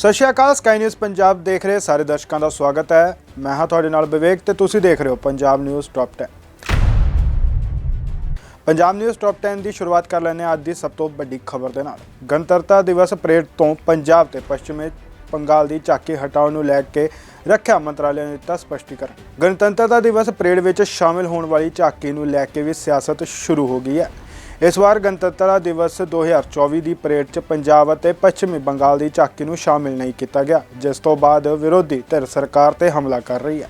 ਸਤਿ ਸ਼੍ਰੀ ਅਕਾਲ ਸਕਾਈ ਨਿਊਜ਼ ਪੰਜਾਬ ਦੇਖ ਰਹੇ ਸਾਰੇ ਦਰਸ਼ਕਾਂ ਦਾ ਸਵਾਗਤ ਹੈ। ਮੈਂ ਹਾਂ ਤੁਹਾਡੇ ਨਾਲ ਵਿਵੇਕ ਤੇ ਤੁਸੀਂ ਦੇਖ ਰਹੇ ਹੋ Punjab news top 10 Punjab news top 10 ਦੀ ਸ਼ੁਰੂਆਤ ਕਰ ਲੈਂਦੇ ਹਾਂ ਅੱਜ ਦੀ ਸਭ ਤੋਂ ਵੱਡੀ ਖਬਰ ਦੇ ਨਾਲ। ਗਣਤੰਤਰਤਾ ਦਿਵਸ ਪਰੇਡ ਤੋਂ ਪੰਜਾਬ ਤੇ ਪੱਛਮੀ ਬੰਗਾਲ ਦੀ ਝਾਕੀ ਹਟਾਉਣ ਨੂੰ ਲੈ ਕੇ ਰੱਖਿਆ ਮੰਤਰਾਲੇ ਨੇ ਦਿੱਤਾ ਸਪਸ਼ਟੀਕਰਨ। ਗਣਤੰਤਰਤਾ ਦਿਵਸ ਪਰੇਡ ਵਿੱਚ ਸ਼ਾਮਿਲ ਹੋਣ ਵਾਲੀ ਝਾਕੀ ਨੂੰ ਲੈ ਕੇ ਵੀ ਸਿਆਸਤ ਸ਼ੁਰੂ ਹੋ ਗਈ ਹੈ। ਇਸ ਵਾਰ ਗਣਤੰਤਰ ਦਿਵਸ 2024 ਦੀ ਪਰੇਡ 'ਚ ਪੰਜਾਬ ਅਤੇ ਪੱਛਮੀ ਬੰਗਾਲ ਦੀ ਝਾਕੀ ਨੂੰ ਸ਼ਾਮਿਲ ਨਹੀਂ ਕੀਤਾ ਗਿਆ, ਜਿਸ ਤੋਂ ਬਾਅਦ ਵਿਰੋਧੀ ਧਿਰ ਸਰਕਾਰ ਤੇ ਹਮਲਾ ਕਰ ਰਹੀ ਹੈ।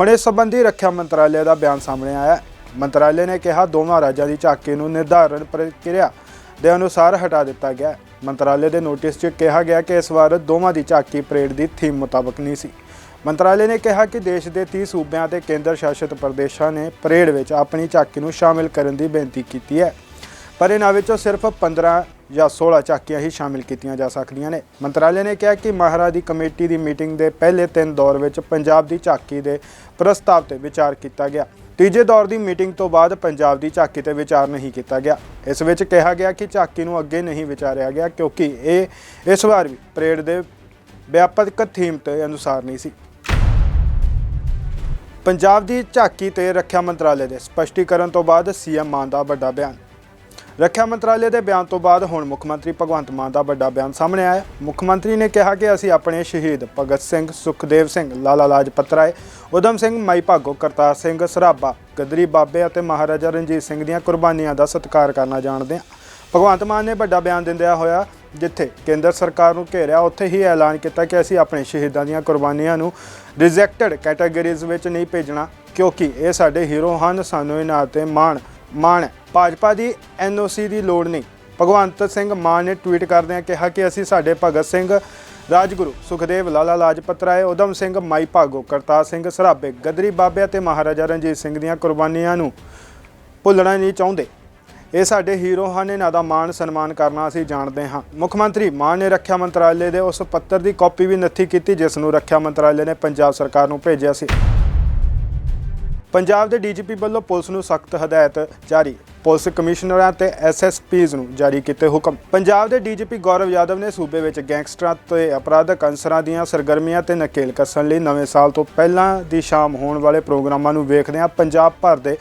ਹੁਣ ਇਸ ਸੰਬੰਧੀ ਰੱਖਿਆ ਮੰਤਰਾਲੇ ਦਾ ਬਿਆਨ ਸਾਹਮਣੇ ਆਇਆ ਮੰਤਰਾਲੇ ਨੇ ਕਿਹਾ, ਦੋਵਾਂ ਰਾਜਾਂ ਦੀ ਝਾਕੀ ਨੂੰ ਨਿਰਧਾਰਨ ਪ੍ਰਕਿਰਿਆ ਦੇ ਅਨੁਸਾਰ ਹਟਾ ਦਿੱਤਾ ਗਿਆ ਮੰਤਰਾਲੇ ਦੇ ਨੋਟਿਸ 'ਚ ਕਿਹਾ ਗਿਆ ਕਿ ਇਸ ਵਾਰ ਦੋਵਾਂ ਦੀ ਝਾਕੀ ਪਰੇਡ ਦੀ ਥੀਮ ਮੁਤਾਬਕ ਨਹੀਂ ਸੀ। ਮੰਤਰਾਲੇ ਨੇ ਕਿਹਾ ਕਿ ਦੇਸ਼ ਦੇ 30 ਸੂਬਿਆਂ ਤੇ ਕੇਂਦਰ ਸ਼ਾਸਿਤ ਪ੍ਰਦੇਸ਼ਾਂ ਨੇ ਪਰੇਡ ਵਿੱਚ ਆਪਣੀ ਝਾਕੀ ਨੂੰ ਸ਼ਾਮਿਲ ਕਰਨ ਦੀ ਬੇਨਤੀ ਕੀਤੀ ਹੈ। ਪਰ ਇਹਨਾਂ ਵਿੱਚੋਂ ਸਿਰਫ 15 ਜਾਂ 16 ਝਾਕੀਆਂ ਹੀ ਸ਼ਾਮਿਲ ਕੀਤੀਆਂ ਜਾ ਸਕਦੀਆਂ ਨੇ। ਮੰਤਰਾਲੇ ਨੇ ਕਿਹਾ ਕਿ ਮਹਾਰਾ ਦੀ ਕਮੇਟੀ ਦੀ ਮੀਟਿੰਗ ਦੇ ਪਹਿਲੇ ਤਿੰਨ ਦੌਰ ਵਿੱਚ ਪੰਜਾਬ ਦੀ ਝਾਕੀ ਦੇ ਪ੍ਰਸਤਾਵ ਤੇ ਵਿਚਾਰ ਕੀਤਾ ਗਿਆ। ਤੀਜੇ ਦੌਰ ਦੀ ਮੀਟਿੰਗ ਤੋਂ ਬਾਅਦ ਪੰਜਾਬ ਦੀ ਝਾਕੀ ਤੇ ਵਿਚਾਰ ਨਹੀਂ ਕੀਤਾ ਗਿਆ। ਇਸ ਵਿੱਚ ਕਿਹਾ ਗਿਆ ਕਿ ਝਾਕੀ ਨੂੰ ਅੱਗੇ ਨਹੀਂ ਵਿਚਾਰਿਆ ਗਿਆ ਕਿਉਂਕਿ ਇਹ ਇਸ ਵਾਰ ਵੀ ਪਰੇਡ ਦੇ ਵਿਆਪਕ ਥੀਮ ਤੇ ਅਨੁਸਾਰ ਨਹੀਂ ਸੀ। ਪੰਜਾਬ ਦੀ ਝਾਕੀ ਤੇ ਰੱਖਿਆ ਮੰਤਰਾਲੇ ਦੇ ਸਪਸ਼ਟੀਕਰਨ ਤੋਂ ਬਾਅਦ ਸੀਐਮ ਮਾਨ ਦਾ ਵੱਡਾ ਬਿਆਨ। ਰੱਖਿਆ ਮੰਤਰਾਲੇ ਦੇ ਬਿਆਨ ਤੋਂ ਬਾਅਦ ਹੁਣ ਮੁੱਖ ਮੰਤਰੀ ਭਗਵੰਤ ਮਾਨ ਦਾ ਵੱਡਾ ਬਿਆਨ ਸਾਹਮਣੇ ਆਇਆ। ਮੁੱਖ ਮੰਤਰੀ ਨੇ ਕਿਹਾ ਕਿ ਅਸੀਂ ਆਪਣੇ ਸ਼ਹੀਦ ਭਗਤ ਸਿੰਘ, ਸੁਖਦੇਵ ਸਿੰਘ, ਲਾਲਾ ਲਾਜਪਤ ਰਾਏ ਉਦਮ ਸਿੰਘ, ਮਾਈ ਭਾਗੋ, ਕਰਤਾਰ ਸਿੰਘ, ਸਰਾਭਾ, ਗਦਰੀ ਬਾਬੇ ਅਤੇ ਮਹਾਰਾਜਾ ਰਣਜੀਤ ਸਿੰਘ ਦੀਆਂ ਕੁਰਬਾਨੀਆਂ ਦਾ ਸਤਿਕਾਰ ਕਰਨਾ ਜਾਣਦੇ ਹਾਂ। ਭਗਵੰਤ ਮਾਨ ਨੇ ਵੱਡਾ ਬਿਆਨ ਦਿੰਦਿਆਂ ਹੋਇਆ, ਜਿੱਥੇ ਕੇਂਦਰ ਸਰਕਾਰ ਨੂੰ ਘੇਰਿਆ, ਉੱਥੇ ਹੀ ਐਲਾਨ ਕੀਤਾ ਕਿ ਅਸੀਂ ਆਪਣੇ ਸ਼ਹੀਦਾਂ ਦੀਆਂ ਕੁਰਬਾਨੀਆਂ ਨੂੰ ਰਿਜੈਕਟਡ ਕੈਟਾਗਰੀਜ਼ ਵਿੱਚ ਨਹੀਂ ਭੇਜਣਾ, ਕਿਉਂਕਿ ਇਹ ਸਾਡੇ ਹੀਰੋ ਹਨ, ਸਾਨੂੰ ਇਹਨਾਂ ਤੇ ਮਾਣ ਮਾਣ ਹੈ। ਭਾਜਪਾ ਦੀ ਐਨਓਸੀ ਦੀ ਲੋੜ ਨਹੀਂ। ਭਗਵੰਤ ਸਿੰਘ ਮਾਨ ਨੇ ਟਵੀਟ ਕਰਦਿਆਂ ਕਿਹਾ ਕਿ ਅਸੀਂ ਸਾਡੇ ਭਗਤ ਸਿੰਘ, ਰਾਜਗੁਰੂ ਸੁਖਦੇਵ, ਲਾਲਾ ਲਾਜਪਤ ਰਾਏ ਉਦਮ ਸਿੰਘ, ਮਾਈ ਭਾਗੋ, ਕਰਤਾਰ ਸਿੰਘ ਸਰਾਭੇ, ਗਦਰੀ ਬਾਬੇ ਅਤੇ ਮਹਾਰਾਜਾ ਰਣਜੀਤ ਸਿੰਘ ਦੀਆਂ ਕੁਰਬਾਨੀਆਂ ਨੂੰ ਭੁੱਲਣਾ ਨਹੀਂ ਚਾਹੁੰਦੇ। ਇਹ ਸਾਡੇ ਹੀਰੋ ਹਨ ਇਹਨਾਂ ਦਾ ਮਾਣ ਸਨਮਾਨ ਕਰਨਾ ਅਸੀਂ ਜਾਣਦੇ ਹਾਂ। ਮੁੱਖ ਮੰਤਰੀ ਮਾਨ ਨੇ ਰੱਖਿਆ ਮੰਤਰਾਲੇ ਦੇ ਉਸ ਪੱਤਰ ਦੀ ਕਾਪੀ ਵੀ ਨੱਥੀ ਕੀਤੀ, ਜਿਸ ਨੂੰ ਰੱਖਿਆ ਮੰਤਰਾਲੇ ਨੇ ਪੰਜਾਬ ਸਰਕਾਰ ਨੂੰ ਭੇਜਿਆ ਸੀ। ਪੰਜਾਬ ਦੇ ਡੀਜੀਪੀ ਵੱਲੋਂ ਪੁਲਿਸ ਨੂੰ ਸਖਤ ਹਦਾਇਤ ਜਾਰੀ। ਪੁਲਿਸ ਕਮਿਸ਼ਨਰਾਂ ਤੇ ਐਸਐਸਪੀਜ਼ ਨੂੰ ਜਾਰੀ ਕੀਤੇ ਹੁਕਮ। ਪੰਜਾਬ ਦੇ ਡੀਜੀਪੀ ਗੌਰਵ ਯਾਦਵ ਨੇ ਸੂਬੇ ਵਿੱਚ ਗੈਂਗਸਟਰਾਂ ਤੇ ਅਪਰਾਧਕ ਅੰਸਰਾਂ ਦੀਆਂ ਸਰਗਰਮੀਆਂ ਤੇ ਨਕੇਲ ਕੱਸਣ ਲਈ ਨਵੇਂ ਸਾਲ ਤੋਂ ਪਹਿਲਾਂ ਦੀ ਸ਼ਾਮ ਹੋਣ ਵਾਲੇ ਪ੍ਰੋਗਰਾਮਾਂ ਨੂੰ ਵੇਖਦਿਆਂ ਪੰਜਾਬ ਭਰ ਦੇ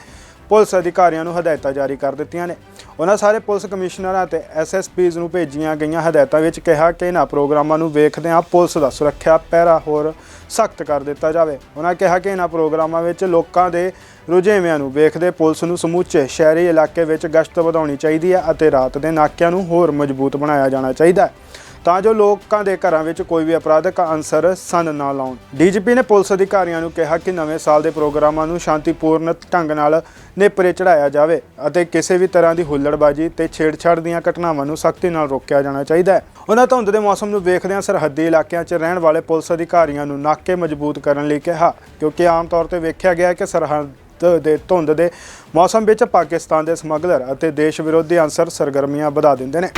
ਪੁਲਿਸ ਅਧਿਕਾਰੀਆਂ ਨੂੰ ਹਦਾਇਤਾਂ ਜਾਰੀ ਕਰ ਦਿੱਤੀਆਂ ਨੇ। ਉਹਨਾਂ ਸਾਰੇ ਪੁਲਿਸ ਕਮਿਸ਼ਨਰਾਂ ਤੇ ਐਸਐਸਪੀਜ਼ ਨੂੰ ਭੇਜੀਆਂ ਗਈਆਂ ਹਦਾਇਤਾਂ ਵਿੱਚ ਕਿਹਾ ਕਿ ਇਹਨਾਂ ਪ੍ਰੋਗਰਾਮਾਂ ਨੂੰ ਵੇਖਦਿਆਂ ਪੁਲਿਸ ਦਾ ਸੁਰੱਖਿਆ ਪਹਿਰਾ ਹੋਰ ਸਖਤ ਕਰ ਦਿੱਤਾ ਜਾਵੇ। ਉਹਨਾਂ ਕਿਹਾ ਕਿ ਇਹਨਾਂ ਪ੍ਰੋਗਰਾਮਾਂ ਵਿੱਚ ਲੋਕਾਂ ਦੇ ਰੁਝੇਵਿਆਂ ਨੂੰ ਵੇਖਦੇ ਪੁਲਿਸ ਨੂੰ ਸਮੁੱਚੇ ਸ਼ਹਿਰੀ ਇਲਾਕੇ ਵਿੱਚ ਗਸ਼ਤ ਵਧਾਉਣੀ ਚਾਹੀਦੀ ਹੈ ਅਤੇ ਰਾਤ ਦੇ ਨਾਕਿਆਂ ਨੂੰ ਹੋਰ ਮਜ਼ਬੂਤ ਬਣਾਇਆ ਜਾਣਾ ਚਾਹੀਦਾ ਹੈ। ਤਾਂ ਜੋ ਲੋਕਾਂ ਦੇ ਘਰਾਂ ਵਿੱਚ ਕੋਈ ਵੀ ਅਪਰਾਧਕ ਅੰਸਰ ਸੰਨ ਨਾ ਲਾਉਣ। ਡੀਜੀਪੀ ਨੇ ਪੁਲਿਸ ਅਧਿਕਾਰੀਆਂ ਨੂੰ ਕਿਹਾ ਕਿ ਨਵੇਂ ਸਾਲ ਦੇ ਪ੍ਰੋਗਰਾਮਾਂ ਨੂੰ ਸ਼ਾਂਤੀਪੂਰਨ ਢੰਗ ਨਾਲ ਨੇਪਰੇ ਚੜਾਇਆ ਜਾਵੇ ਅਤੇ ਕਿਸੇ ਵੀ ਤਰ੍ਹਾਂ ਦੀ ਹੁੱਲੜਬਾਜ਼ੀ ਤੇ ਛੇੜਛਾੜ ਦੀਆਂ ਘਟਨਾਵਾਂ ਨੂੰ ਸਖਤੀ ਨਾਲ ਰੋਕਿਆ ਜਾਣਾ ਚਾਹੀਦਾ ਹੈ। ਉਹਨਾਂ ਧੁੰਦ ਦੇ ਮੌਸਮ ਨੂੰ ਵੇਖਦਿਆਂ ਸਰਹੱਦੀ ਇਲਾਕਿਆਂ 'ਚ ਰਹਿਣ ਵਾਲੇ ਪੁਲਿਸ ਅਧਿਕਾਰੀਆਂ ਨੂੰ ਨਾਕੇ ਮਜ਼ਬੂਤ ਕਰਨ ਲਈ ਕਿਹਾ, ਕਿਉਂਕਿ ਆਮ ਤੌਰ ਤੇ ਵੇਖਿਆ ਗਿਆ ਹੈ ਕਿ ਸਰਹੱਦ ਦੇ ਧੁੰਦ ਦੇ ਮੌਸਮ ਵਿੱਚ ਪਾਕਿਸਤਾਨ ਦੇ ਸਮਗਲਰ ਅਤੇ ਦੇਸ਼ ਵਿਰੋਧੀ ਅੰਸਰ ਸਰਗਰਮੀਆਂ ਵਧਾ ਦਿੰਦੇ ਨੇ।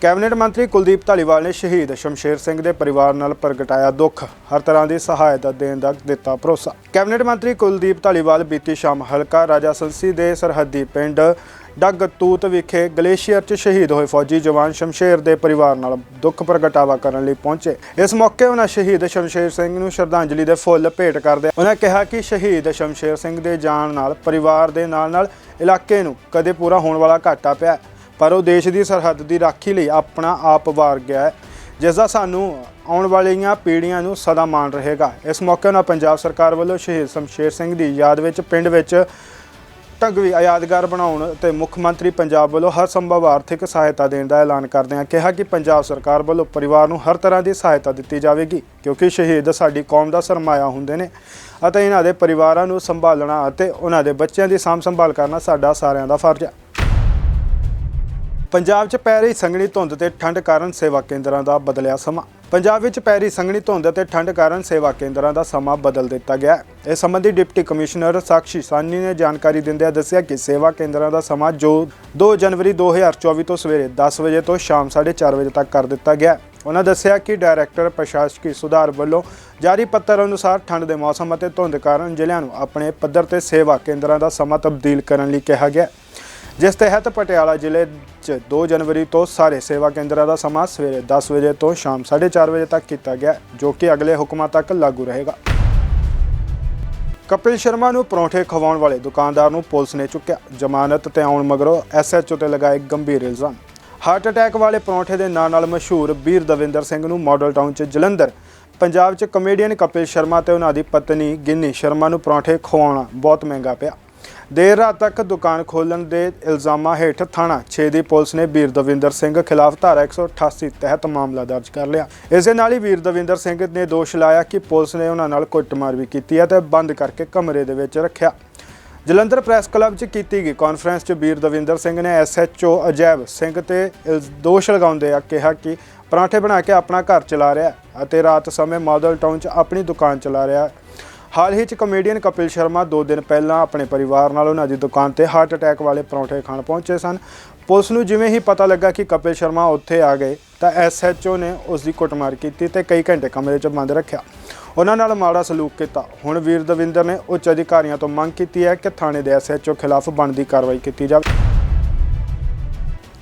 ਕੈਬਨਿਟ ਮੰਤਰੀ ਕੁਲਦੀਪ ਧਾਲੀਵਾਲ ਨੇ ਸ਼ਹੀਦ ਸ਼ਮਸ਼ੇਰ ਸਿੰਘ ਦੇ ਪਰਿਵਾਰ ਨਾਲ ਪ੍ਰਗਟਾਇਆ ਦੁੱਖ। ਹਰ ਤਰ੍ਹਾਂ ਦੀ ਸਹਾਇਤਾ ਦੇਣ ਦਾ ਦਿੱਤਾ ਭਰੋਸਾ। ਕੈਬਨਿਟ ਮੰਤਰੀ ਕੁਲਦੀਪ ਧਾਲੀਵਾਲ ਬੀਤੀ ਸ਼ਾਮ ਹਲਕਾ ਰਾਜਾ ਸੰਸੀ ਦੇ ਸਰਹੱਦੀ ਪਿੰਡ ਡੱਗ ਤੂਤ ਵਿਖੇ ਗਲੇਸ਼ੀਅਰ 'ਚ ਸ਼ਹੀਦ ਹੋਏ ਫੌਜੀ ਜਵਾਨ ਸ਼ਮਸ਼ੇਰ ਦੇ ਪਰਿਵਾਰ ਨਾਲ ਦੁੱਖ ਪ੍ਰਗਟਾਵਾ ਕਰਨ ਲਈ ਪਹੁੰਚੇ। ਇਸ ਮੌਕੇ ਉਹਨਾਂ ਸ਼ਹੀਦ ਸ਼ਮਸ਼ੇਰ ਸਿੰਘ ਨੂੰ ਸ਼ਰਧਾਂਜਲੀ ਦੇ ਫੁੱਲ ਭੇਟ ਕਰਦੇ ਉਹਨਾਂ ਕਿਹਾ ਕਿ ਸ਼ਹੀਦ ਸ਼ਮਸ਼ੇਰ ਸਿੰਘ ਦੇ ਜਾਣ ਨਾਲ, ਪਰਿਵਾਰ ਦੇ ਨਾਲ ਨਾਲ ਇਲਾਕੇ ਨੂੰ ਕਦੇ ਪੂਰਾ ਹੋਣ ਵਾਲਾ ਘਾਟਾ ਪਿਆ। ਪਰ ਉਹ ਦੇਸ਼ ਦੀ ਸਰਹੱਦ ਦੀ ਰਾਖੀ ਲਈ ਆਪਣਾ ਆਪ ਵਾਰ ਗਿਆ ਹੈ ਜਿਸ ਦਾ ਸਾਨੂੰ ਆਉਣ ਵਾਲੀਆਂ ਪੀੜ੍ਹੀਆਂ ਨੂੰ ਸਦਾ ਮਾਣ ਰਹੇਗਾ। ਇਸ ਮੌਕੇ ਉਹਨਾਂ ਪੰਜਾਬ ਸਰਕਾਰ ਵੱਲੋਂ ਸ਼ਹੀਦ ਸ਼ਮਸ਼ੇਰ ਸਿੰਘ ਦੀ ਯਾਦ ਵਿੱਚ ਪਿੰਡ ਵਿੱਚ ਢੰਗਵੀ ਯਾਦਗਾਰ ਬਣਾਉਣ ਤੇ ਮੁੱਖ ਮੰਤਰੀ ਪੰਜਾਬ ਵੱਲੋਂ ਹਰ ਸੰਭਵ ਆਰਥਿਕ ਸਹਾਇਤਾ ਦੇਣ ਦਾ ਐਲਾਨ ਕਰਦਿਆਂ ਕਿਹਾ ਕਿ ਪੰਜਾਬ ਸਰਕਾਰ ਵੱਲੋਂ ਪਰਿਵਾਰ ਨੂੰ ਹਰ ਤਰ੍ਹਾਂ ਦੀ ਸਹਾਇਤਾ ਦਿੱਤੀ ਜਾਵੇਗੀ, ਕਿਉਂਕਿ ਸ਼ਹੀਦ ਸਾਡੀ ਕੌਮ ਦਾ ਸਰਮਾਇਆ ਹੁੰਦੇ ਨੇ ਅਤੇ ਇਹਨਾਂ ਦੇ ਪਰਿਵਾਰਾਂ ਨੂੰ ਸੰਭਾਲਣਾ ਅਤੇ ਉਹਨਾਂ ਦੇ ਬੱਚਿਆਂ ਦੀ ਸਾਂਭ ਸੰਭਾਲ ਕਰਨਾ ਸਾਡਾ ਸਾਰਿਆਂ ਦਾ ਫਰਜ਼ ਹੈ। ਪੰਜਾਬ 'ਚ ਪੈ ਰਹੀ ਸੰਘਣੀ ਧੁੰਦ ਤੇ ਠੰਡ ਕਾਰਨ ਸੇਵਾ ਕੇਂਦਰਾਂ ਦਾ ਬਦਲਿਆ ਸਮਾਂ। ਪੰਜਾਬ ਵਿੱਚ ਪੈ ਰਹੀ ਸੰਘਣੀ ਧੁੰਦ ਤੇ ਠੰਡ ਕਾਰਨ ਸੇਵਾ ਕੇਂਦਰਾਂ ਦਾ ਸਮਾਂ ਬਦਲ ਦਿੱਤਾ ਗਿਆ ਹੈ। ਇਸ ਸੰਬੰਧੀ ਡਿਪਟੀ ਕਮਿਸ਼ਨਰ ਸਾਕਸ਼ੀ ਸਾਨੀ ਨੇ ਜਾਣਕਾਰੀ ਦਿੰਦਿਆਂ ਦੱਸਿਆ ਕਿ ਸੇਵਾ ਕੇਂਦਰਾਂ ਦਾ ਸਮਾਂ ਜੋ 2 ਜਨਵਰੀ 2024 ਤੋਂ ਸਵੇਰੇ 10 ਵਜੇ ਤੋਂ ਸ਼ਾਮ 4:30 ਵਜੇ ਤੱਕ ਕਰ ਦਿੱਤਾ ਗਿਆ ਉਹਨਾਂ ਦੱਸਿਆ ਕਿ ਡਾਇਰੈਕਟਰ ਪ੍ਰਸ਼ਾਸਕੀ ਸੁਧਾਰ ਵੱਲੋਂ ਜਾਰੀ ਪੱਤਰ ਅਨੁਸਾਰ ਠੰਡ ਦੇ ਮੌਸਮ ਅਤੇ ਧੁੰਦ ਕਾਰਨ ਜ਼ਿਲ੍ਹਿਆਂ ਨੂੰ ਆਪਣੇ ਪੱਧਰ ਤੇ ਸੇਵਾ ਕੇਂਦਰਾਂ ਦਾ ਸਮਾਂ ਤਬਦੀਲ ਕਰਨ ਲਈ ਕਿਹਾ ਗਿਆ ਜਿਸ ਤਹਿਤ ਪਟਿਆਲਾ ਜ਼ਿਲ੍ਹੇ 'ਚ 2 ਜਨਵਰੀ ਤੋਂ ਸਾਰੇ ਸੇਵਾ ਕੇਂਦਰਾਂ ਦਾ ਸਮਾਂ ਸਵੇਰੇ 10 ਵਜੇ ਤੋਂ ਸ਼ਾਮ 4:30 ਵਜੇ ਤੱਕ ਕੀਤਾ ਗਿਆ, ਜੋ ਕਿ ਅਗਲੇ ਹੁਕਮਾਂ ਤੱਕ ਲਾਗੂ ਰਹੇਗਾ। ਕਪਿਲ ਸ਼ਰਮਾ ਨੂੰ ਪਰੌਂਠੇ ਖਵਾਉਣ ਵਾਲੇ ਦੁਕਾਨਦਾਰ ਨੂੰ ਪੁਲਿਸ ਨੇ ਚੁੱਕਿਆ। ਜ਼ਮਾਨਤ ਤੇ ਆਉਣ ਮਗਰੋਂ ਐਸਐਚਓ ਤੇ ਲਗਾਏ ਗੰਭੀਰ ਇਲਜ਼ਾਮ। ਹਾਰਟ ਅਟੈਕ ਵਾਲੇ ਪਰੌਂਠੇ ਦੇ ਨਾਂ ਨਾਲ ਮਸ਼ਹੂਰ ਵੀਰ ਦਵਿੰਦਰ ਸਿੰਘ ਨੂੰ ਮਾਡਲ ਟਾਊਨ 'ਚ ਜਲੰਧਰ। ਪੰਜਾਬ 'ਚ ਕਮੇਡੀਅਨ ਕਪਿਲ ਸ਼ਰਮਾ ਤੇ ਉਹਨਾਂ ਦੀ ਪਤਨੀ ਗਿੰਨੀ ਸ਼ਰਮਾ ਨੂੰ ਪਰੌਂਠੇ ਖਵਾਉਣਾ ਬਹੁਤ ਮਹਿੰਗਾ ਪਿਆ। ਦੇਰ ਰਾਤ ਤੱਕ ਦੁਕਾਨ ਖੋਲਣ ਦੇ ਇਲਜ਼ਾਮਾਂ ਹੇਠ ਥਾਣਾ 6 ਦੀ ਪੁਲਿਸ ਨੇ ਵੀਰ ਦਵਿੰਦਰ ਸਿੰਘ ਖਿਲਾਫ ਧਾਰਾ 188 ਤਹਿਤ ਮਾਮਲਾ ਦਰਜ ਕਰ ਲਿਆ। ਇਸ ਦੇ ਨਾਲ ਹੀ ਵੀਰ ਦਵਿੰਦਰ ਸਿੰਘ ਨੇ ਦੋਸ਼ ਲਾਇਆ ਕਿ ਪੁਲਿਸ ਨੇ ਉਹਨਾਂ ਨਾਲ ਕੁੱਟਮਾਰ ਵੀ ਕੀਤੀ ਹੈ ਤੇ ਬੰਦ ਕਰਕੇ ਕਮਰੇ ਦੇ ਵਿੱਚ ਰੱਖਿਆ। ਜਲੰਧਰ ਪ੍ਰੈਸ ਕਲੱਬ 'ਚ ਕੀਤੀ ਗਈ ਕਾਨਫਰੰਸ 'ਚ ਵੀਰ ਦਵਿੰਦਰ ਸਿੰਘ ਨੇ ਐਸਐਚਓ ਅਜੈਬ ਸਿੰਘ ਤੇ ਇਲਜ਼- ਦੋਸ਼ ਲਗਾਉਂਦੇ ਆ ਕਿਹਾ ਕਿ ਪਰਾਂਠੇ ਬਣਾ ਕੇ ਆਪਣਾ ਘਰ ਚਲਾ ਰਿਹਾ ਅਤੇ ਰਾਤ ਸਮੇਂ ਮਾਡਲ ਟਾਊਨ 'ਚ ਆਪਣੀ ਦੁਕਾਨ ਚਲਾ ਰਿਹਾ ਹਾਲ ਹੀ 'ਚ ਕਮੇਡੀਅਨ ਕਪਿਲ ਸ਼ਰਮਾ 2 ਦਿਨ ਪਹਿਲਾਂ ਆਪਣੇ ਪਰਿਵਾਰ ਨਾਲ ਉਹਨਾਂ ਦੀ ਦੁਕਾਨ ਤੇ ਹਾਰਟ ਅਟੈਕ ਵਾਲੇ ਪਰੌਂਠੇ ਖਾਣ ਪਹੁੰਚੇ ਸਨ। ਪੁਲਿਸ ਨੂੰ ਜਿਵੇਂ ਹੀ ਪਤਾ ਲੱਗਾ ਕਿ ਕਪਿਲ ਸ਼ਰਮਾ ਉੱਥੇ ਆ ਗਏ, ਤਾਂ ਐਸਐਚਓ ਨੇ ਉਸ ਦੀ ਕੁੱਟਮਾਰ ਕੀਤੀ ਤੇ ਕਈ ਘੰਟੇ ਕਮਰੇ 'ਚ ਬੰਦ ਰੱਖਿਆ। ਉਹਨਾਂ ਨਾਲ ਮਾੜਾ ਸਲੂਕ ਕੀਤਾ। ਹੁਣ ਵੀਰ ਦਵਿੰਦਰ ਨੇ ਉੱਚ ਅਧਿਕਾਰੀਆਂ ਤੋਂ ਮੰਗ ਕੀਤੀ ਹੈ ਕਿ ਥਾਣੇ ਦੇ ਐਸਐਚਓ ਖਿਲਾਫ ਬਣਦੀ ਕਾਰਵਾਈ ਕੀਤੀ ਜਾਵੇ।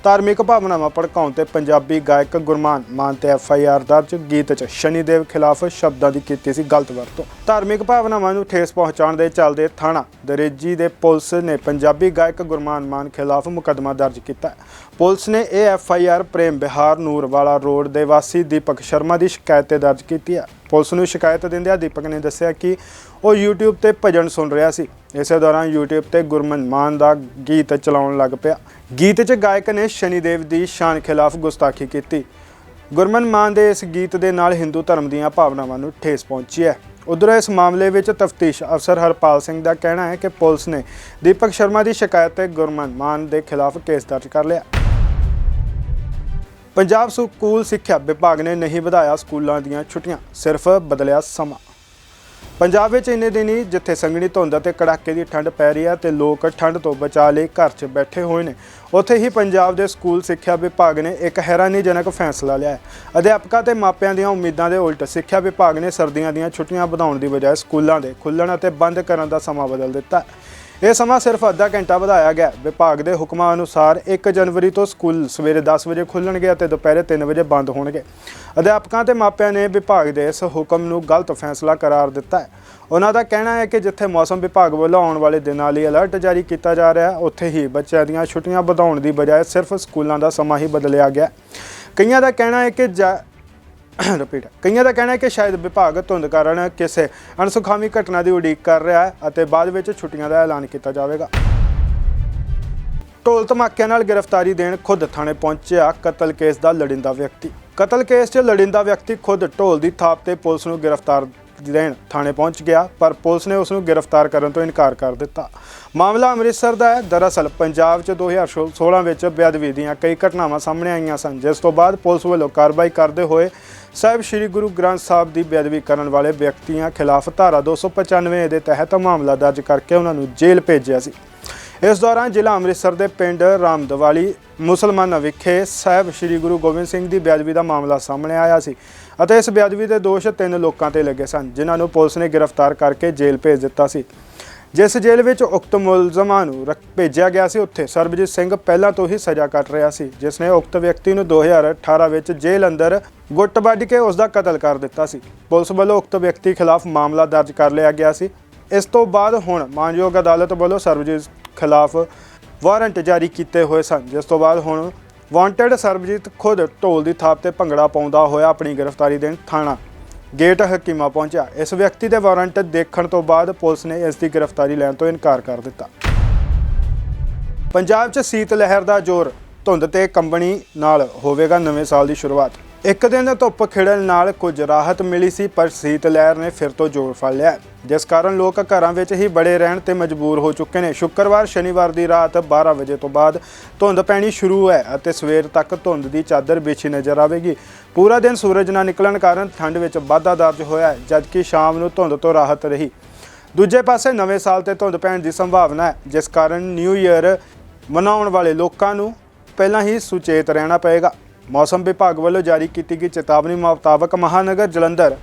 ਧਾਰਮਿਕ ਭਾਵਨਾਵਾਂ ਭੜਕਾਉਣ ਤੇ ਪੰਜਾਬੀ ਗਾਇਕ ਗੁਰਮਾਨ ਮਾਨ ਤੇ ਆਰ ਦਰਜ। ਗੀਤ 'ਚ ਸ਼ਨੀਦੇਵ ਖਿਲਾਫ ਸ਼ਬਦਾਂ ਦੀ ਕੀਤੀ ਸੀ ਗਲਤ ਵਰਤੋਂ। ਧਾਰਮਿਕ ਭਾਵਨਾਵਾਂ ਨੂੰ ਠੇਸ ਪਹੁੰਚਾਉਣ ਦੇ ਚੱਲਦੇ ਥਾਣਾ ਦਰੇਜੀ ਦੇ ਪੁਲਿਸ ਨੇ ਪੰਜਾਬੀ ਗਾਇਕ ਗੁਰਮਾਨ ਮਾਨ ਖਿਲਾਫ ਮੁਕੱਦਮਾ ਦਰਜ ਕੀਤਾ ਪੁਲਿਸ ਨੇ ਇਹ F I R Prem Bihar Noorwala road ਦੇ ਵਾਸੀ ਦੀਪਕ ਸ਼ਰਮਾ ਦੀ ਸ਼ਿਕਾਇਤ ਤੇ ਦਰਜ ਕੀਤੀ ਹੈ। ਪੁਲਿਸ ਨੂੰ ਸ਼ਿਕਾਇਤ ਦਿੰਦਿਆਂ ਦੀਪਕ ਨੇ ਦੱਸਿਆ ਕਿ ਉਹ YouTube ਤੇ ਭਜਨ ਸੁਣ ਰਿਹਾ ਸੀ। ਇਸੇ ਦੌਰਾਨ YouTube ਤੇ ਗੁਰਮਨ ਮਾਨ ਦਾ ਗੀਤ ਚਲਾਉਣ ਲੱਗ ਪਿਆ। ਗੀਤ 'ਚ ਗਾਇਕ ਨੇ ਸ਼ਨੀਦੇਵ ਦੀ ਸ਼ਾਨ ਖਿਲਾਫ ਗੁਸਤਾਖੀ ਕੀਤੀ। ਗੁਰਮਨ ਮਾਨ ਦੇ ਇਸ ਗੀਤ ਦੇ ਨਾਲ ਹਿੰਦੂ ਧਰਮ ਦੀਆਂ ਭਾਵਨਾਵਾਂ ਨੂੰ ਠੇਸ ਪਹੁੰਚੀ ਹੈ। ਉਧਰ ਇਸ ਮਾਮਲੇ ਵਿੱਚ ਤਫਤੀਸ਼ ਅਫਸਰ ਹਰਪਾਲ ਸਿੰਘ ਦਾ ਕਹਿਣਾ ਹੈ ਕਿ ਪੁਲਿਸ ਨੇ ਦੀਪਕ ਸ਼ਰਮਾ ਦੀ ਸ਼ਿਕਾਇਤ ਤੇ ਗੁਰਮਨ ਮਾਨ ਦੇ ਖਿਲਾਫ ਕੇਸ ਦਰਜ ਕਰ ਲਿਆ। ਪੰਜਾਬ ਸਕੂਲ ਸਿੱਖਿਆ ਵਿਭਾਗ ਨੇ ਨਹੀਂ ਵਧਾਇਆ ਸਕੂਲਾਂ ਦੀਆਂ ਛੁੱਟੀਆਂ, ਸਿਰਫ ਬਦਲਿਆ ਸਮਾਂ। ਪੰਜਾਬ ਵਿੱਚ ਇੰਨੇ ਦਿਨ ਹੀ ਜਿੱਥੇ ਸੰਘਣੀ ਧੁੰਦ ਅਤੇ ਕੜਾਕੇ ਦੀ ਠੰਡ ਪੈ ਰਹੀ ਹੈ ਤੇ ਲੋਕ ਠੰਡ ਤੋਂ ਬਚਾ ਲਈ ਘਰ 'ਚ ਬੈਠੇ ਹੋਏ ਨੇ ਉੱਥੇ ਹੀ ਪੰਜਾਬ ਦੇ ਸਕੂਲ ਸਿੱਖਿਆ ਵਿਭਾਗ ਨੇ ਇੱਕ ਹੈਰਾਨੀਜਨਕ ਫੈਸਲਾ ਲਿਆ ਹੈ ਅਧਿਆਪਕਾਂ ਤੇ ਮਾਪਿਆਂ ਦੀਆਂ ਉਮੀਦਾਂ ਦੇ ਉਲਟ ਸਿੱਖਿਆ ਵਿਭਾਗ ਨੇ ਸਰਦੀਆਂ ਦੀਆਂ ਛੁੱਟੀਆਂ ਵਧਾਉਣ ਦੀ ਬਜਾਏ ਸਕੂਲਾਂ ਦੇ ਖੁੱਲ੍ਹਣ ਅਤੇ ਬੰਦ ਕਰਨ ਦਾ ਸਮਾਂ ਬਦਲ ਦਿੱਤਾ ਹੈ। ਇਹ ਸਮਾਂ ਸਿਰਫ ਅੱਧਾ ਘੰਟਾ ਵਧਾਇਆ ਗਿਆ। ਵਿਭਾਗ ਦੇ ਹੁਕਮਾਂ ਅਨੁਸਾਰ 1 ਜਨਵਰੀ ਤੋਂ ਸਕੂਲ ਸਵੇਰੇ 10 ਵਜੇ ਖੁੱਲਣਗੇ ਅਤੇ ਦੁਪਹਿਰੇ 3 ਵਜੇ ਬੰਦ ਹੋਣਗੇ। ਅਧਿਆਪਕਾਂ ਤੇ ਮਾਪਿਆਂ ਨੇ ਵਿਭਾਗ ਦੇ ਇਸ ਹੁਕਮ ਨੂੰ ਗਲਤ ਫੈਸਲਾ ਕਰਾਰ ਦਿੱਤਾ ਹੈ। ਉਹਨਾਂ ਦਾ ਕਹਿਣਾ ਹੈ ਕਿ ਜਿੱਥੇ ਮੌਸਮ ਵਿਭਾਗ ਵੱਲੋਂ ਆਉਣ ਵਾਲੇ ਦਿਨਾਂ ਲਈ ਅਲਰਟ ਜਾਰੀ ਕੀਤਾ ਜਾ ਰਿਹਾ ਹੈ, ਉੱਥੇ ਹੀ ਬੱਚਿਆਂ ਦੀਆਂ ਛੁੱਟੀਆਂ ਵਧਾਉਣ ਦੀ ਬਜਾਏ ਸਿਰਫ ਸਕੂਲਾਂ ਦਾ ਸਮਾਂ ਹੀ ਬਦਲਿਆ ਗਿਆ ਕਈਆਂ ਦਾ ਕਹਿਣਾ ਹੈ ਕਿ ਜਾ- ਰਿਪੀਟ ਕਈਆਂ ਦਾ ਕਹਿਣਾ ਹੈ ਕਿ ਸ਼ਾਇਦ ਵਿਭਾਗ ਧੁੰਦ ਕਾਰਨ ਕਿਸੇ ਅਣਸੁਖਾਵੀ ਘਟਨਾ ਦੀ ਉਡੀਕ ਕਰ ਰਿਹਾ ਹੈ ਅਤੇ ਬਾਅਦ ਵਿੱਚ ਛੁੱਟੀਆਂ ਦਾ ਐਲਾਨ ਕੀਤਾ ਜਾਵੇਗਾ। ਢੋਲ ਧਮਾਕਿਆਂ ਨਾਲ ਗ੍ਰਿਫਤਾਰੀ ਦੇਣ ਖੁਦ ਥਾਣੇ ਪਹੁੰਚਿਆ ਕਤਲ ਕੇਸ ਦਾ ਲੜਿੰਦਾ ਵਿਅਕਤੀ। ਕਤਲ ਕੇਸ 'ਚ ਲੜਿੰਦਾ ਵਿਅਕਤੀ ਖੁਦ ਢੋਲ ਦੀ ਥਾਪ ਤੇ ਪੁਲਿਸ ਨੂੰ ਗ੍ਰਿਫਤਾਰ ਦੇਣ ਥਾਣੇ ਪਹੁੰਚ ਗਿਆ, ਪਰ ਪੁਲਿਸ ਨੇ ਉਸ ਨੂੰ ਗ੍ਰਿਫਤਾਰ ਕਰਨ ਤੋਂ ਇਨਕਾਰ ਕਰ ਦਿੱਤਾ। ਮਾਮਲਾ ਅੰਮ੍ਰਿਤਸਰ ਦਾ ਹੈ। ਦਰਅਸਲ, ਪੰਜਾਬ 'ਚ 2016 ਵਿੱਚ ਬੇਅਦਬੀ ਦੀਆਂ ਕਈ ਘਟਨਾਵਾਂ ਸਾਹਮਣੇ ਆਈਆਂ ਸਨ, ਜਿਸ ਤੋਂ ਬਾਅਦ ਪੁਲਿਸ ਵੱਲੋਂ ਕਾਰਵਾਈ ਕਰਦੇ ਹੋਏ ਸਾਹਿਬ ਸ੍ਰੀ ਗੁਰੂ ਗ੍ਰੰਥ ਸਾਹਿਬ ਦੀ ਬੇਅਦਬੀ ਕਰਨ ਵਾਲੇ ਵਿਅਕਤੀਆਂ ਖਿਲਾਫ ਧਾਰਾ 295 ਦੇ ਤਹਿਤ ਮਾਮਲਾ ਦਰਜ ਕਰਕੇ ਉਹਨਾਂ ਨੂੰ ਜੇਲ੍ਹ ਭੇਜਿਆ ਸੀ। ਇਸ ਦੌਰਾਨ ਜ਼ਿਲ੍ਹਾ ਅੰਮ੍ਰਿਤਸਰ ਦੇ ਪਿੰਡ ਰਾਮਦਵਾਲੀ ਮੁਸਲਮਾਨਾਂ ਵਿਖੇ ਸਾਹਿਬ ਸ੍ਰੀ ਗੁਰੂ ਗੋਬਿੰਦ ਸਿੰਘ ਦੀ ਬੇਅਦਬੀ ਦਾ ਮਾਮਲਾ ਸਾਹਮਣੇ ਆਇਆ ਸੀ ਅਤੇ ਇਸ ਬੇਅਦਬੀ ਦੇ ਦੋਸ਼ ਤਿੰਨ ਲੋਕਾਂ ਤੇ ਲੱਗੇ ਸਨ, ਜਿਨ੍ਹਾਂ ਨੂੰ ਪੁਲਿਸ ਨੇ ਗ੍ਰਿਫਤਾਰ ਕਰਕੇ ਜੇਲ੍ਹ ਭੇਜ ਦਿੱਤਾ ਸੀ। ਜਿਸ ਜੇਲ੍ਹ ਵਿੱਚ ਉਕਤ ਮੁਲਜ਼ਮਾਂ ਨੂੰ ਰੱਖ ਭੇਜਿਆ ਗਿਆ ਸੀ, ਉੱਥੇ ਸਰਬਜੀਤ ਸਿੰਘ ਪਹਿਲਾਂ ਤੋਂ ਹੀ ਸਜ਼ਾ ਕੱਟ ਰਿਹਾ ਸੀ, ਜਿਸ ਨੇ ਉਕਤ ਵਿਅਕਤੀ ਨੂੰ 2018 ਵਿੱਚ ਜੇਲ੍ਹ ਅੰਦਰ ਗੁੱਟ ਵੱਢ ਕੇ ਉਸ ਦਾ ਕਤਲ ਕਰ ਦਿੱਤਾ ਸੀ। ਪੁਲਿਸ ਵੱਲੋਂ ਉਕਤ ਵਿਅਕਤੀ ਖਿਲਾਫ ਮਾਮਲਾ ਦਰਜ ਕਰ ਲਿਆ ਗਿਆ ਸੀ। ਇਸ ਤੋਂ ਬਾਅਦ ਹੁਣ ਮਾਨਯੋਗ ਅਦਾਲਤ ਵੱਲੋਂ ਸਰਬਜੀਤ ਖਿਲਾਫ ਵਾਰੰਟ ਜਾਰੀ ਕੀਤੇ ਹੋਏ ਸਨ। ਜਿਸ ਤੋਂ ਬਾਅਦ ਹੁਣ ਵਾਂਟਡ ਸਰਬਜੀਤ ਖੁਦ ਢੋਲ ਦੀ ਥਾਪ ਤੇ ਭੰਗੜਾ ਪਾਉਂਦਾ ਹੋਇਆ ਆਪਣੀ ਗ੍ਰਿਫਤਾਰੀ ਦੇਣ ਥਾਣਾ ਗੇਟ ਹਕੀਮਾ ਪਹੁੰਚਿਆ। ਇਸ ਵਿਅਕਤੀ ਦੇ ਵਾਰੰਟ ਦੇਖਣ ਤੋਂ ਬਾਅਦ ਪੁਲਿਸ ਨੇ ਇਸ ਦੀ ਗ੍ਰਿਫਤਾਰੀ ਲੈਣ ਤੋਂ ਇਨਕਾਰ ਕਰ ਦਿੱਤਾ। ਪੰਜਾਬ 'ਚ ਸੀਤ ਲਹਿਰ ਦਾ ਜ਼ੋਰ ਧੁੰਦ ਤੇ ਕੰਬਣੀ ਨਾਲ ਹੋਵੇਗਾ ਨਵੇਂ ਸਾਲ ਦੀ ਸ਼ੁਰੂਆਤ। ਇੱਕ ਦਿਨ ਧੁੱਪ ਖਿੜਨ ਨਾਲ ਕੁਝ ਰਾਹਤ ਮਿਲੀ ਸੀ, ਪਰ ਸੀਤ ਲਹਿਰ ਨੇ ਫਿਰ ਤੋਂ ਜ਼ੋਰ ਫੜ ਲਿਆ। ਜਿਸ ਕਾਰਨ ਲੋਕ ਘਰਾਂ ਵਿੱਚ ਹੀ ਬੜੇ ਰਹਿਣ ਤੇ ਮਜਬੂਰ ਹੋ ਚੁੱਕੇ ਨੇ। ਸ਼ੁੱਕਰਵਾਰ, ਸ਼ਨੀਵਾਰ ਦੀ ਰਾਤ 12 ਵਜੇ ਤੋਂ ਬਾਅਦ ਧੁੰਦ ਪੈਣੀ ਸ਼ੁਰੂ ਹੈ ਅਤੇ ਸਵੇਰ ਤੱਕ ਧੁੰਦ ਦੀ ਚਾਦਰ ਵਿਛੀ ਨਜ਼ਰ ਆਵੇਗੀ। ਪੂਰਾ ਦਿਨ ਸੂਰਜ ਨਾ ਨਿਕਲਣ ਕਾਰਨ ਠੰਡ ਵਿੱਚ ਵਾਧਾ ਦਰਜ ਹੋਇਆ ਹੈ, ਜਦਕਿ ਸ਼ਾਮ ਨੂੰ ਧੁੰਦ ਤੋਂ ਰਾਹਤ ਰਹੀ। ਦੂਜੇ ਪਾਸੇ ਨਵੇਂ ਸਾਲ ਤੇ ਧੁੰਦ ਪੈਣ ਦੀ ਸੰਭਾਵਨਾ ਹੈ, ਜਿਸ ਕਾਰਨ ਨਿਊ ਈਅਰ ਮਨਾਉਣ ਵਾਲੇ ਲੋਕਾਂ ਨੂੰ ਪਹਿਲਾਂ ਹੀ ਸੁਚੇਤ ਰਹਿਣਾ ਪਏਗਾ। ਮੌਸਮ ਵਿਭਾਗ ਵੱਲੋਂ ਜਾਰੀ ਕੀਤੀ ਗਈ ਚੇਤਾਵਨੀ ਮੁਤਾਬਕ ਮਹਾਨਗਰ ਜਲੰਧਰ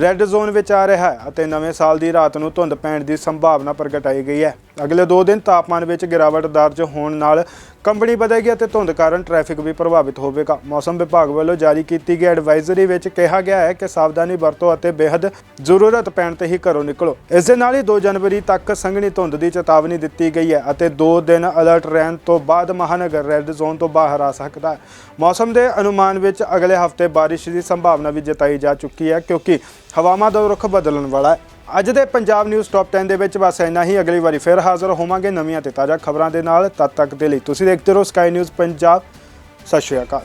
ਰੈੱਡ ਜ਼ੋਨ ਵਿੱਚ ਆ ਰਿਹਾ ਹੈ ਅਤੇ ਨਵੇਂ ਸਾਲ ਦੀ ਰਾਤ ਨੂੰ ਧੁੰਦ ਪੈਣ ਦੀ ਸੰਭਾਵਨਾ ਪ੍ਰਗਟਾਈ ਗਈ ਹੈ। ਅਗਲੇ 2 ਦਿਨ ਤਾਪਮਾਨ ਵਿੱਚ ਗਿਰਾਵਟ ਦਰਜ ਹੋਣ ਨਾਲ ਕੰਬਣੀ ਵਧੇਗੀ ਅਤੇ ਧੁੰਦ ਕਾਰਨ ਟ੍ਰੈਫਿਕ ਵੀ ਪ੍ਰਭਾਵਿਤ ਹੋਵੇਗਾ। ਮੌਸਮ ਵਿਭਾਗ ਵੱਲੋਂ ਜਾਰੀ ਕੀਤੀ ਗਈ ਐਡਵਾਈਜ਼ਰੀ ਵਿੱਚ ਕਿਹਾ ਗਿਆ ਹੈ ਕਿ ਸਾਵਧਾਨੀ ਵਰਤੋ ਅਤੇ ਬੇहद ਜ਼ਰੂਰਤ ਪੈਣ ਤੇ ਹੀ ਘਰੋਂ ਨਿਕਲੋ। ਇਸ ਦੇ ਨਾਲ ਹੀ 2 ਜਨਵਰੀ ਤੱਕ ਸੰਘਣੀ ਧੁੰਦ ਦੀ ਚੇਤਾਵਨੀ ਦਿੱਤੀ ਗਈ ਹੈ ਅਤੇ 2 ਦਿਨ ਅਲਰਟ ਰਹਿਣ ਤੋਂ ਬਾਅਦ ਮਹਾਨਗਰ ਰੈੱਡ ਜ਼ੋਨ ਤੋਂ ਬਾਹਰ ਆ ਸਕਦਾ ਹੈ। ਮੌਸਮ ਦੇ ਅਨੁਮਾਨ ਵਿੱਚ ਅਗਲੇ ਹਫ਼ਤੇ ਬਾਰਿਸ਼ ਦੀ ਸੰਭਾਵਨਾ ਵੀ ਜਤਾਈ ਜਾ ਚੁੱਕੀ ਹੈ ਕਿਉਂਕਿ ਹਵਾਵਾਂ ਦਾ ਰੁਖ ਬਦਲਣ ਵਾਲਾ ਹੈ। ਅੱਜ ਦੇ ਪੰਜਾਬ ਨਿਊਜ਼ ਟੌਪ 10 ਦੇ ਵਿੱਚ ਬਸ ਇੰਨਾ ਹੀ। ਅਗਲੀ ਵਾਰੀ ਫਿਰ ਹਾਜ਼ਰ ਹੋਵਾਂਗੇ ਨਵੀਆਂ ਤੇ ਤਾਜ਼ਾ ਖਬਰਾਂ ਦੇ ਨਾਲ। ਤਦ ਤੱਕ ਦੇ ਲਈ ਤੁਸੀਂ ਦੇਖਦੇ ਰਹੋ ਸਕਾਈ ਨਿਊਜ਼ ਪੰਜਾਬ। ਸਤਿ ਸ਼੍ਰੀ ਅਕਾਲ।